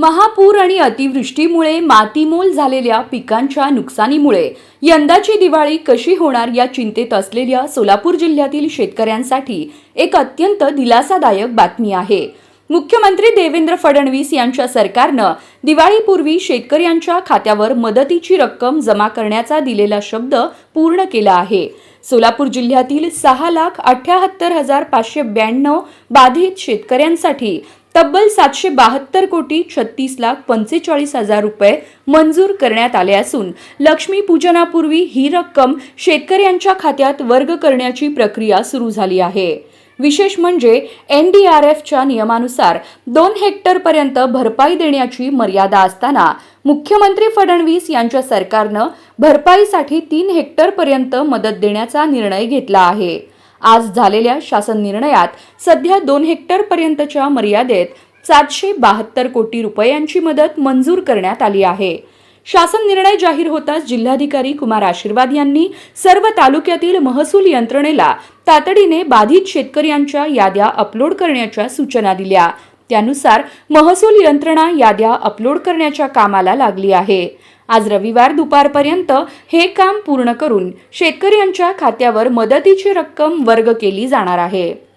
महापूर आणि अतिवृष्टीमुळे मातीमोल झालेल्या पिकांच्या नुकसानीमुळे यंदाची दिवाळी कशी होणार या चिंतेत असलेल्या सोलापूर जिल्ह्यातील शेतकऱ्यांसाठी एक अत्यंत दिलासादायक बातमी आहे. मुख्यमंत्री देवेंद्र फडणवीस यांच्या सरकारनं दिवाळीपूर्वी शेतकऱ्यांच्या खात्यावर मदतीची रक्कम जमा करण्याचा दिलेला शब्द पूर्ण केला आहे. सोलापूर जिल्ह्यातील सहा लाख अठ्याहत्तर हजार पाचशे ब्याण्णव बाधित शेतकऱ्यांसाठी तब्बल सातशे बहात्तर कोटी छत्तीस लाख पंचेचाळीस हजार रुपये मंजूर करण्यात आले असून लक्ष्मी पूजनापूर्वी ही रक्कम शेतकऱ्यांच्या खात्यात वर्ग करण्याची प्रक्रिया सुरू झाली आहे. विशेष म्हणजे एन डी आर एफच्या नियमानुसार दोन हेक्टरपर्यंत भरपाई देण्याची मर्यादा असताना मुख्यमंत्री फडणवीस यांच्या सरकारनं भरपाईसाठी तीन हेक्टरपर्यंत मदत देण्याचा निर्णय घेतला आहे. आज झालेल्या शासन निर्णयात सध्या दोन हेक्टरपर्यंतच्या मर्यादेत सातशे बहात्तर कोटी रुपयांची मदत मंजूर करण्यात आली आहे. शासन निर्णय जाहीर होताच जिल्हाधिकारी कुमार आशीर्वाद यांनी सर्व तालुक्यातील महसूल यंत्रणेला तातडीने बाधित शेतकऱ्यांच्या याद्या अपलोड करण्याच्या सूचना दिल्या. त्यानुसार महसूल यंत्रणा याद्या अपलोड करण्याच्या कामाला लागली आहे. आज रविवार दुपारपर्यंत हे काम पूर्ण करून शेतकऱ्यांच्या खात्यावर मदतीची रक्कम वर्ग केली जाणार आहे.